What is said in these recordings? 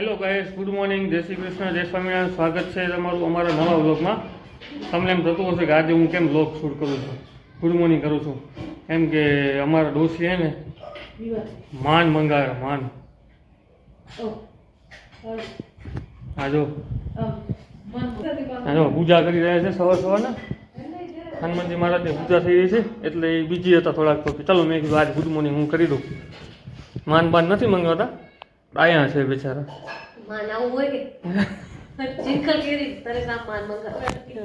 Hello guys good morning જય શ્રી કૃષ્ણ, જય સ્વામિનારાયણ, સ્વાગત છે તમારું અમારા નવા વ્લોગમાં. તમને એમ થતું હશે કે આજે હું કેમ વ્લોગ શૂટ કરું છું? ગુડ મોર્નિંગ કરું છું. કેમ કે અમારા ડોસી છે ને, માન મંગાવે, માન. આ જો. આ જો, પૂજા કરી રહ્યા છે સવાર સવારના. હનુમાનજી મહારાજની પૂજા થઈ રહી છે, એટલે એ બીજી હતા થોડાક તો ચાલો મેં કીધું, આજ ગુડ મોર્નિંગ હું કરી દઉં. માન બાન નથી મંગાવતા. આયા છે બિચારા. હોય કે?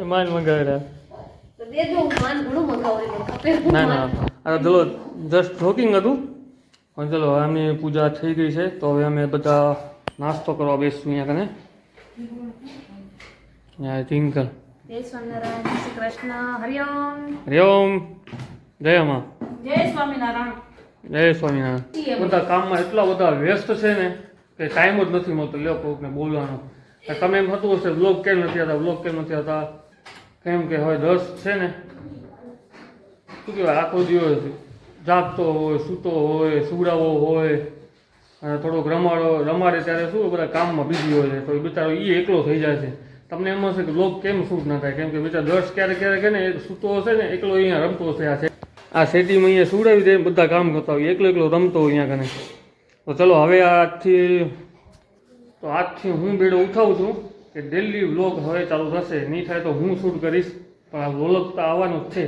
માન ના ના. આ ચલો જસ્ટ જોકિંગ હતું. પણ ચલો હવે આમની પૂજા થઈ ગઈ છે તો હવે અમે બધા નાસ્તો કરવા બેસશું અહીંયા કને. ત્યાં ટિંકલ જય સ્વામિનારાયણ શ્રી કૃષ્ણ. હરિઓમ હરિઓમ જય અમા. જય સ્વામિનારાયણ. જય સ્વામિનારાયણ બધા કામમાં એટલા બધા વ્યસ્ત છે ને કે ટાઈમ જ નથી મળતો. લ્યો કોઈકને બોલવાનો. તમે એમ હતું હશે બ્લોગ કેમ નથી આવતા? બ્લોગ કેમ નથી આવતા? કેમ કે હવે દસ છે ને. શું કહેવાય? આખો દિવસ જાગતો હોય, સૂતો હોય, સુવડાવો હોય, અને થોડોક રમાડો, રમાડે ત્યારે શું બધા કામમાં બીજી હોય છે. તો એ બિચારો એ એકલો થઈ જાય છે. તમને એમ હશે કે લોક કેમ શૂટ ના થાય? કેમ કે બિચારો દસ ક્યારેક ક્યારેક ને સૂતો હશે ને, એકલો અહીંયા રમતો હશે આ છે. આ સેટીમાં અહીંયા સુડાવી દે બધા કામ કરતા હોય. એકલો એકલો રમતો હોય અહીંયા કને. તો ચલો હવે આજથી તો આજથી હું બેડો ઉઠાવું છું કે ડેલી વ્લોગ હવે ચાલુ થશે. નહીં થાય તો હું શૂટ કરીશ. પણ આ વ્લોગ તો આવવાનો જ છે.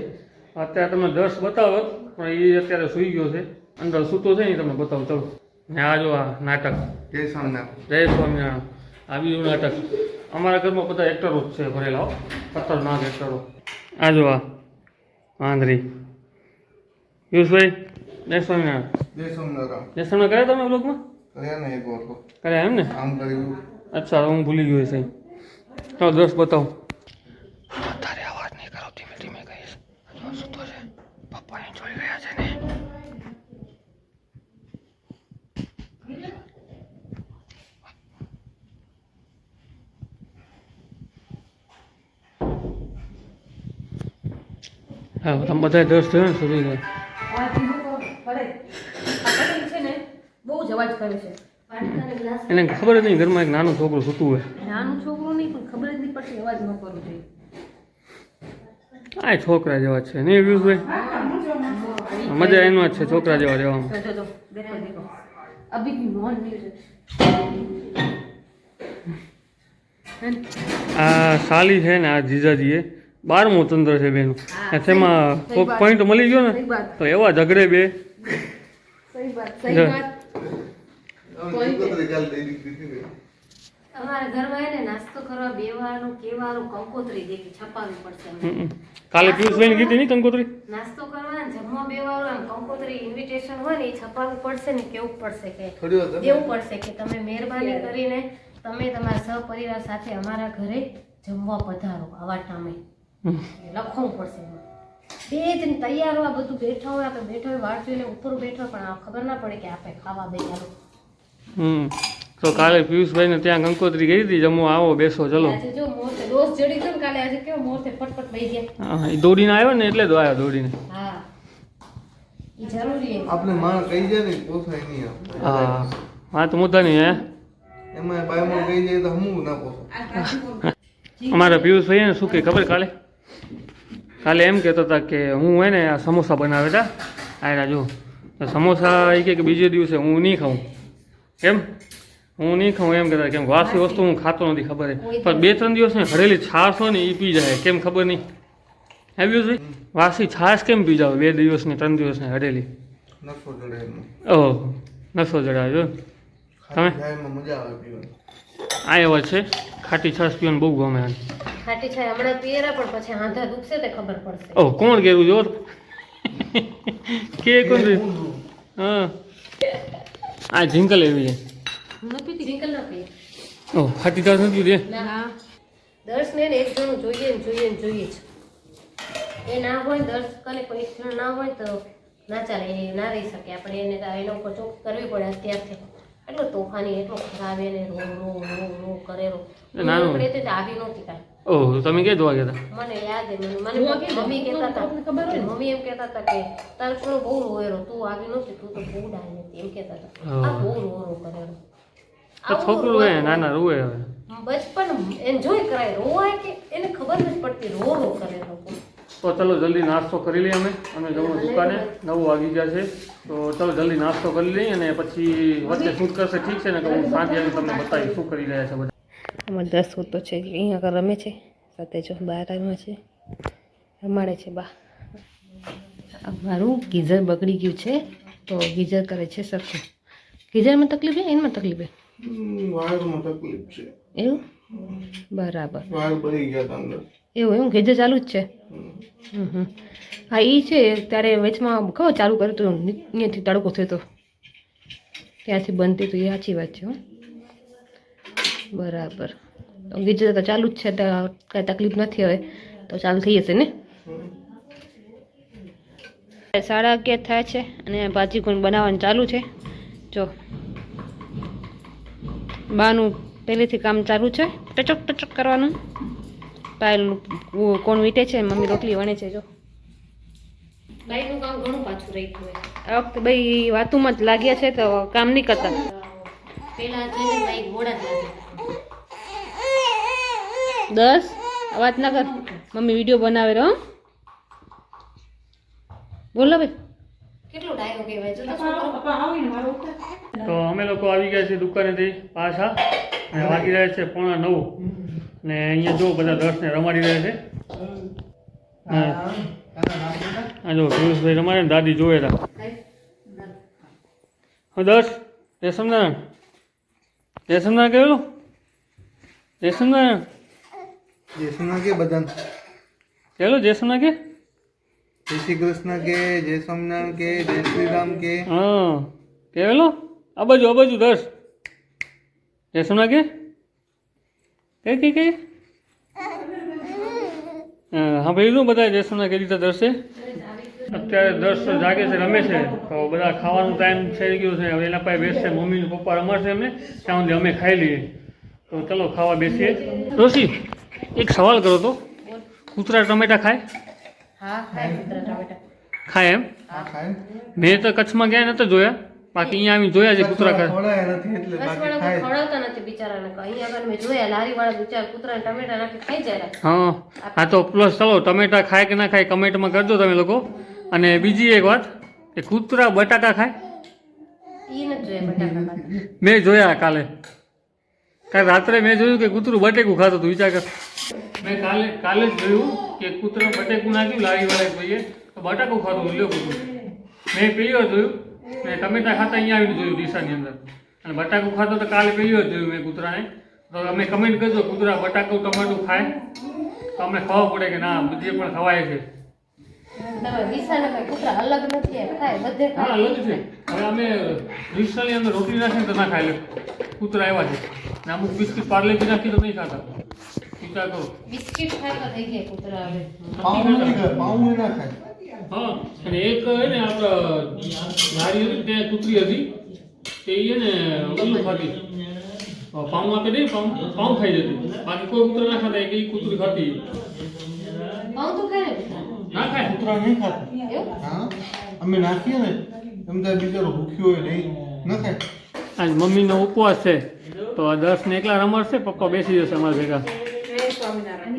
અત્યારે તમને દસ બતાવો પણ એ અત્યારે સૂઈ ગયો છે. અંદર સૂતો છે ને તમે તમને બતાવું. ચલો. ને આ જો આ નાટક. જય સ્વામિનારાયણ. જય સ્વામિનારાયણ. આ બીજું નાટક. અમારા ઘરમાં બધા એક્ટરો જ છે ભરેલા હો. ખતરનાક એક્ટરો આ જો આ આંધરી પિયુષભાઈ જય સ્વામિનારાયણ. જય સ્વામિનારાયણ. જય સ્વામિનારાયણ કર્યા તમે બ્લોગમાં કર્યા ને એક વાર કર્યા એમ ને? આમ કર્યું. અચ્છા હું ભૂલી ગયો છે. ચાલો દ્રશ બતાવો. વધારે અવાજ નહીં કરો ધીમે ધીમે કહીશ. સૂતો છે પપ્પા જોઈ રહ્યા છે ને. હા તમે બધા દસ થયો ને સુધી ગયા એને ખબર જ નહીં ઘરમાં એક નાનું છોકરું સૂતું હોય. નાનું છોકરું નહીં પણ ખબર જ નહીં પડતી અવાજ ન કરવો જોઈએ. આ છોકરા જેવા છે. નહીં વ્યુઝભાઈ મજા એનો જ છે છોકરા જેવા રહેવામાં આ સાલી છે ને આ જીજાજી એ. બારમો ચંદ્ર છે બેન. તેમાં કોઈક પોઈન્ટ મળી ગયો ને? તો એવા ઝઘડે બે. સહી વાત સહી જો. વાત. હવે દીકરી ચાલ દઈ દીકરી અમારા ઘરમાં એને નાસ્તો કરવા બેવાનું કેવાનું કંકોત્રી દેખી છપાવવી પડશે અમને. હમ. કાલે પિયુષભાઈને કીધી નહીં કંકોત્રી? નાસ્તો કરવા જમવા બેવાનું આમ કંકોત્રી ઇન્વિટેશન હોય ને એ છપાવવું પડશે ને કેવું પડશે કે? થોડી દેવું પડશે કે તમે મહેરબાની કરીને તમે તમારા સહપરિવાર સાથે અમારા ઘરે જમવા પધારો આવા ટામે. લખવું પડશે બે જણ તૈયાર હોય બધું બેઠા હોય આપણે બેઠા હોય જોઈને ઉપર બેઠો પણ આ ખબર ના પડે કે આપણે ખાવા બેઠા હમ. તો કાલે પિયુષભાઈને ત્યાં કંકોત્રી ગઈ હતી જમવા આવો બેસો ચલો. આજે જો મોરતે દોસ્ત જડી ગયો ને કાલે આજે કેવો મોરતે ફટફટ બેસી ગયા. હા, એ દોડીને આવ્યો ને એટલે જ આવ્યો દોડીને. હા. એ જરૂરી આપણે માણ કહી જાય ને પોસાય નહીં આપણે. હા વાત મુદ્દાની હે? એમાં બાયમાં કહી જાય તો હમું ના પોસાય. અમારા પિયુષભાઈ ને શું કે ખબર કાલે? કાલે એમ કહેતો હતા કે હું હે ને આ સમોસા બનાવે હતા આયરા જો. તો સમોસા એ કે બીજે દિવસે હું નહીં ખાઉં. કેમ? હું નહીં ખાઉં એમ કહેતા કેમ? વાસી વસ્તુ હું ખાતો નથી ખબર પણ બે ત્રણ દિવસની હરેલી હળેલી છાશ હોય ને એ પી જાય. કેમ ખબર નહીં? આવ્યું છે વાસી છાશ કેમ પી જાવ? બે દિવસની ત્રણ દિવસ ને હળેલી નસો જડે એમાં ઓહ. નસો જડાવ્યો તમે? મજા આવે આ એવા છે. ખાટી છાશ પીવાનું બહુ ગમે ખાટી છાય હમણાં પીએરા પણ પછી આંધા દુખશે તે ખબર પડશે. ઓ કોણ કેવું જો કે કોણ હા. આ જિંકલ એવી છે. ન પીએ ઓહ ખાટી છાશ નથી ના. દર્શ ને એક જણું જોઈએ ને જોઈએ ને જોઈએ જ. એ ના હોય દર્શ કને કોઈ એક જણ ના હોય તો ના ચાલે એ ના રહી શકે. આપણે એને તો એના ઉપર ચોક કરવી પડે અત્યારથી. એટલો તોફાની એટલો ખરાબ એને રો રો રો રો કરેલો આપણે તે આવી નહોતી કાંઈ ઓહ તમે કે દવા ગયા મને યાદ મને મને મમ્મી કહેતા હતા. મમ્મી એમ કહેતા હતા કે તારો બહુ રોયેલો તું આવી નહોતી તું તો બહુ ડાય હતી. એમ કહેતા હતા. આ બહુ રો. રો કરેલો છોકરું હે નાના રૂવે હવે. બચપન એન્જોય કરાય. રોવાય કે એને ખબર નથી પડતી રો રો કરે લોકો. તો ચલો જલ્દી નાસ્તો કરી લઈએ અમે. અમે જવું દુકાને નવ વાગી ગયા છે. તો ચલો જલ્દી નાસ્તો કરી લઈએ અને પછી વચ્ચે શૂટ કરશે ઠીક છે ને તો હું સાંજે આવી તમને બતાવી શું કરી રહ્યા છે બધા. અમારે દસ તો છે. અહીંયા આગળ રમે છે. સાથે જો બહાર આવ્યા છે. રમાડે છે બા. મારું ગીઝર બગડી ગયું છે. તો ગીઝર કરે છે સરખું. ગીઝરમાં તકલીફ છે એમાં તકલીફ છે વાયરમાં તકલીફ છે. એવું? બરાબર. વાયર બળી ગયા અંદર. એવું એવું ગીઝર ચાલુ જ છે. હા એ છે, ત્યારે વેચમાં ખબર ચાલુ કર્યું હતું અહીંયાથી તડકો થયો હતો ત્યાંથી બનતી તો એ સાચી વાત છે, હો. બરાબર. ગીજર તો ચાલુ જ છે, તો કાંઈ તકલીફ નથી હવે, તો ચાલુ થઈ જશે ને? સાડા અગિયાર થાય છે, અને ભાજી ગુણ બનાવવાનું ચાલુ છે. જો. બાનું પહેલેથી કામ ચાલુ છે, ટચક ટચક કરવાનું. ટાઈલનું કોણ વીટે છે મમ્મી રોટલી વણે છે જો. લાઈટનું કામ ઘણું પાછું રહી ગયું આ વખતે ભાઈ વાતોમાં જ લાગ્યા છે તો કામ નહીં કરતા. દસ? વાત ના કર. મમ્મી વીડિયો બનાવે રહો બોલો ભાઈ કેટલો ડાયો કહેવાય? જો તો અમે લોકો આવી ગયા છીએ દુકાનેથી પાછા. અને વાગી રહ્યા છે પોણા નવ. ને અહીંયા જો બધા દર્શને રમાડી રહ્યા છે. હા. આ જો પિયુષભાઈ રમાડે ને દાદી જોવે હતા હા દર્શ રેશમનારાયણ રેશમનારાયણ કહેલું રેશમનારાયણ જય સોના કે બધાને? કહેલું જેસમના કે? જય શ્રી કૃષ્ણ કે જય સ્વામિનારાયણ કે જય શ્રી રામ કે. હા. કહેલો આ બાજુ આ બાજુ દર્શ. રેશમના કે? કઈ કે કે? હા ભાઈ શું બધા દર્શનના કઈ રીતે દર્શે અત્યારે દર્શ જાગે છે રમે છે. તો બધા ખાવાનું ટાઈમ થઈ ગયો છે. હવે એના પાસે બેસશે મમ્મી ને પપ્પા રમાડશે એમને. ત્યાં સુધી અમે ખાઈ લઈએ. તો ચલો ખાવા બેસીએ. રોશી એક સવાલ કરો તો. કૂતરા ટમેટા ખાય? હા ખાય કૂતરા ટમેટા. ખાય એમ? મેં તો કચ્છમાં ગયા નતા જોયા. બાકી અહીંયા અમે જોયા છે કૂતરા ખાય ખવડાયા નથી એટલે બાકી બસવાળા ખાય ખવડાવતા નથી બિચારાને અહીંયા આગળ મેં જોયા લારી વાળા બિચારા કૂતરા ટમેટા નાખી ખાઈ જાય હા હા તો પ્લસ ચલો ટમેટા ખાય કે ના ખાય કમેન્ટમાં કરજો તમે લોકો. અને બીજી એક વાત કે કૂતરા બટાકા ખાય? ઈ નથી જોયા બટાકા ખાતા. મેં જોયા કાલે. કાલે રાત્રે મેં જોયું કે કૂતરું બટેકું ખાતું હતું. વિચાર કર. મેં કાલે કાલે જ જોયું કે કૂતરા બટેકું નાખ્યું લારી વાળા ભાઈએ તો બટાકું ખાતું લ્યો કૂતરું. મેં વાર જોયું. મેં ટમેટા ખાતા અહીંયા આવીને જોયું ડીસાની અંદર. અને બટાકું ખાતો તો કાલે પહેલી જ જોયું મેં કૂતરાને. તો અમે કમેન્ટ કરજો કૂતરા બટાકું ટમાટું ખાય. તો અમને ખબર પડે કે ના બધી પણ ખવાય છે. દિશાને હવે અમે રિક્ષાની અંદર રોટલી નાખીને તો ના ખાય. લે કૂતરા એવા છે. ને અમુક બિસ્કિટ પાર્લેજી નાખી તો નહીં ખાતા. વિચાર કરો. બિસ્કિટ થઈ ગયા કૂતરા હવે. પાઉં ના ખાય. હા અને એક હે ને આપણે લારી હતી તે કૂતરી હતી. તે ને ઓલું ખાતી. પાઉં આપે નહીં પાઉં પાઉં ખાઈ જતી. બાકી કોઈ કૂતરા ના ખાતા એક કૂતરી ખાતી. પાઉં તો ખાય ના ખાય. કૂતરા નહીં ખાતા. હા? અમે નાખીએ ને એમ તો બિચારો ભૂખ્યો હોય નહીં. ન ખાય. આજ મમ્મીનો ઉપવાસ છે. તો આ દસ ને એકલા રમાડશે પપ્પા બેસી જશે અમારા ભેગા.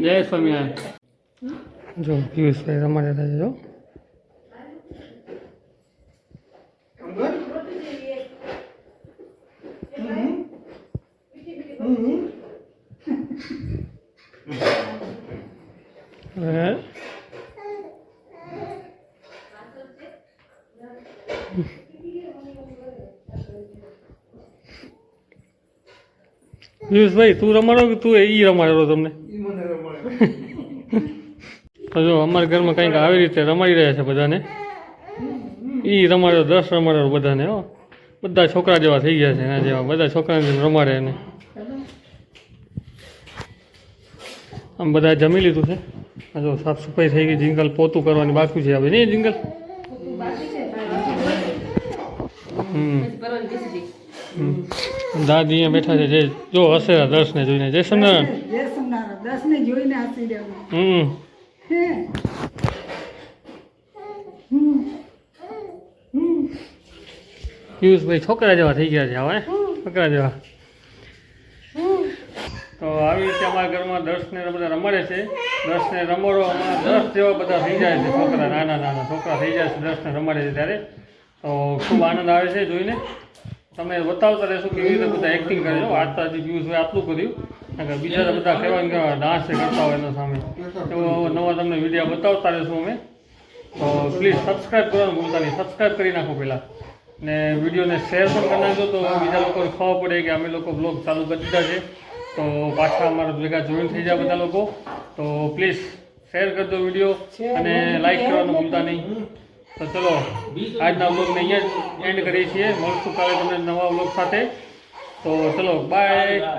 જય સ્વામિનારાયણ. જો પિયુષભાઈ રમાડ્યા થાય જો. હવે પિયુષભાઈ તું રમાડો કે તું ઈ રમાડેલો તમને? ઈ મને રમાડે. તો જો અમારા ઘરમાં કંઈક આવી રીતે રમાડી રહ્યા છે બધાને. એ રમાડ્યો દસ રમાડ્યો બધાને હો. બધા છોકરા જેવા થઈ ગયા છે એના જેવા. બધા છોકરાને રમાડે એને. આમ બધા જમી લીધું છે? જો સાફ સફાઈ થઈ ગઈ, જિંગલ પોતું કરવાની બાકી છે હવે. નહીં જિંગલ. દાદી અહીંયા બેઠા છે, જે જો હશે દર્શને જોઈને. જય સમનારાયણ જોઈને હમ. પિયુષભાઈ છોકરા જેવા થઈ ગયા છે હવે, છોકરા જેવા. તો આવી રીતે અમારા ઘરમાં દસને બધા રમાડે છે. દસને અમારા દસ જેવા બધા થઈ જાય છે. છોકરા, નાના નાના છોકરા થઈ જાય છે દસને રમાડે છે ત્યારે. તો ખૂબ આનંદ આવે છે જોઈને. તમે બતાવતા રહેશો કેવી રીતે બધા એક્ટિંગ કરે છો. વાર્તા જે વ્યૂઝ હોય આટલું કર્યું કે બીજા બધા કહેવાય ને ડાન્સ કરતા હોય એના સામે. તો નવા તમને વીડિયો બતાવતા રહેશું અમે. તો પ્લીઝ સબસ્ક્રાઈબ કરવાનું ભૂલતા નહીં. સબસ્ક્રાઈબ કરી નાખો પહેલાં. ને વિડીયોને શેર પણ કરી નાખજો તો બીજા લોકોને ખબર પડે કે અમે લોકો બ્લોગ ચાલુ કરી દીધા છે. તો પાછા અમારા ભેગા જોઈન થઈ જાય બધા લોકો. તો પ્લીઝ શેર કરજો વીડિયો અને લાઈક કરવાનું ભૂલતા નહીં. તો ચલો આજના બ્લોગને અહીંયા જ એન્ડ કરીએ છીએ. મળશું કાલે તમને નવા બ્લોગ સાથે. તો ચલો બાય